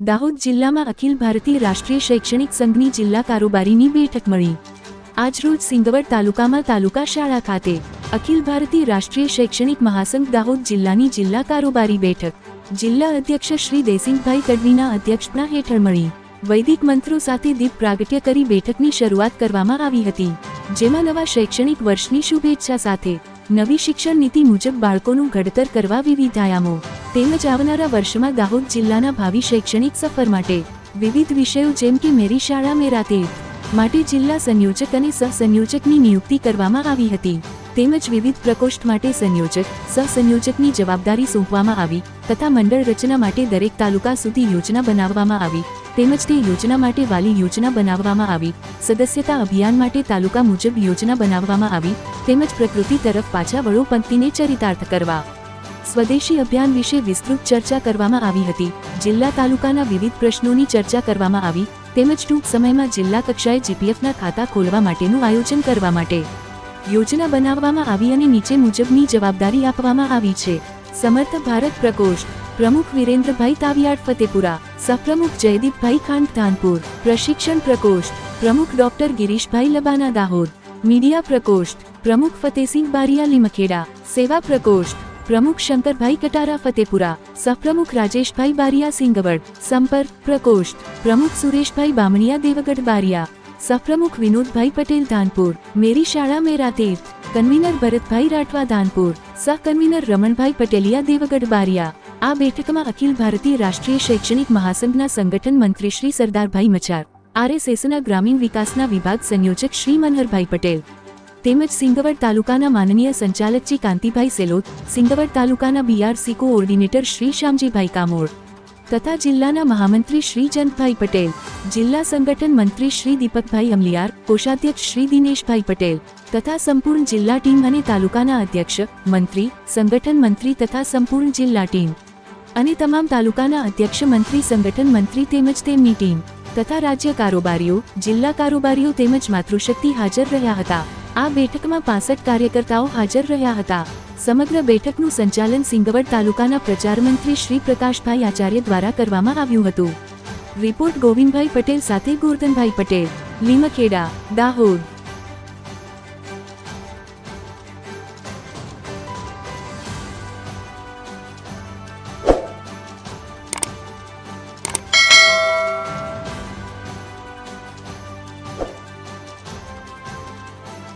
દાહોદ જિલ્લામાં અખિલ ભારતીય રાષ્ટ્રીય શૈક્ષણિક સંઘની જિલ્લા કારોબારીની બેઠક મળી. આજરોજ સિંગવડ તાલુકામાં તાલુકા શાળા ખાતે અખિલ ભારતીય રાષ્ટ્રીય શૈક્ષણિક મહાસંઘ દાહોદ જિલ્લાની જિલ્લા કારોબારી બેઠક. જિલ્લા અધ્યક્ષ શ્રી દેસિંગભાઈ તડવીના અધ્યક્ષના હેઠળ મળી. વૈદિક મંત્રો સાથે દીપ પ્રાગટ્ય કરી બેઠકની શરૂઆત કરવામાં આવી હતી. જેમાં નવા શૈક્ષણિક વર્ષની શુભેચ્છા સાથે નવી શિક્ષણ નીતિ મુજબ બાળકોનું ઘડતર કરવા વિવિધ આયામો તેમજ આવનારા વર્ષમાં દાહોદ જિલ્લાના ભાવિ શૈક્ષણિક સફર માટે વિવિધ વિષયો જેમ કે મેરી શાળા મેરાતે માટે જિલ્લા સંયોજક અને સહસંયોજકની નિયુક્તિ કરવામાં આવી હતી. તેમજ વિવિધ પ્રકોષ્ઠ માટે સંયોજક, સહસંયોજકની જવાબદારી સોંપવામાં આવી તથા મંડળ રચના માટે દરેક તાલુકા સુધી યોજના બનાવવામાં આવી. તેમજ તે યોજના માટે વાલી યોજના બનાવવામાં આવી. સદસ્યતા અભિયાન માટે તાલુકા મુજબ યોજના બનાવવામાં આવી. તેમજ પ્રકૃતિ તરફ પાછા વળો પંક્તિને ચરિતાર્થ કરવા. સ્વદેશી અભિયાન વિશે વિસ્તૃત ચર્ચા કરવામાં આવી હતી. જિલ્લા તાલુકાના વિવિધ પ્રશ્નોની ચર્ચા કરવામાં આવી, તેમજ ટૂંક સમયમાં જિલ્લા કક્ષાએ જીપીએફના ખાતા ખોલવા માટેનું આયોજન કરવા માટે. યોજના બનાવવામાં આવી અને નીચે મુજબની જવાબદારી આપવામાં આવી છે. સમર્થ ભારત પ્રકોષ્ઠ, પ્રમુખ વિરેન્દ્રભાઈ તાવિયાડ ફતેપુરા, સહપ્રમુખ જયદીપભાઈ ખાંડ ધાનપુર પ્રશિક્ષણ પ્રકોષ્ઠ, પ્રમુખ ડોક્ટર ગિરીશભાઈ લબાના દાહોદ, મીડિયા પ્રકોષ્ઠ, પ્રમુખ ફતેસિંહ બારિયા લીમખેડા સેવા પ્રકોષ્ઠ પ્રમુખ શંકરભાઈ કટારા ફતેપુરા, સહપ્રમુખ રાજેશભાઈ બારિયા સિંગવડ, સંપર્ક પ્રકોષ્ઠ, પ્રમુખ સુરેશભાઈ બામણિયા દેવગઢ બારિયા, સહપ્રમુખ વિનોદભાઈ પટેલ ધાનપુર, મેરી શાળા મેરા તીર્થ, કન્વીનર ભરતભાઈ રાઠવા ધાનપુર સહ કન્વીનર રમણભાઈ પટેલિયા દેવગઢ બારિયા. આ બેઠકમાં અખિલ ભારતીય રાષ્ટ્રીય શૈક્ષણિક મહાસંઘના સંગઠન મંત્રી શ્રી સરદારભાઈ મચાર, આરએસએસના ગ્રામીણ વિકાસના વિભાગ સંયોજક શ્રી મનહરભાઈ પટેલ તેમજ સિંગવડ તાલુકાના માનનીય સંચાલકજી કાંતિભાઈ સેલોત, સિંગવડ તાલુકાના બીઆરસી કોઓર્ડિનેટર શ્રી શ્યામજીભાઈ કામોડ તથા જિલ્લાના મહામંત્રી શ્રી જંતભાઈ પટેલ, જિલ્લા સંગઠન મંત્રી શ્રી દીપકભાઈ અમલિયાર, કોષાધ્યક્ષ શ્રી દિનેશભાઈ પટેલ તથા સંપૂર્ણ જિલ્લા ટીમ અને તાલુકાના અધ્યક્ષ, મંત્રી, સંગઠન મંત્રી તથા સંપૂર્ણ જિલ્લા ટીમ અને તમામ તાલુકાના અધ્યક્ષ, મંત્રી, સંગઠન મંત્રી તેમજ તેમની ટીમ તથા રાજ્ય કારોબારીઓ, જિલ્લા કારોબારીઓ તેમજ માતૃશક્તિ હાજર રહ્યા હતા. આ બેઠકમાં પાસઠ કાર્યકર્તાઓ હાજર રહ્યા હતા. સમગ્ર બેઠકનું સંચાલન સિંગવડ તાલુકાના પ્રચાર મંત્રી શ્રી પ્રકાશભાઈ આચાર્ય દ્વારા કરવામાં આવ્યું હતું. રિપોર્ટ ગોવિંદભાઈ પટેલ સાથે ગોરધનભાઈ પટેલ, લીમખેડા, દાહોદ.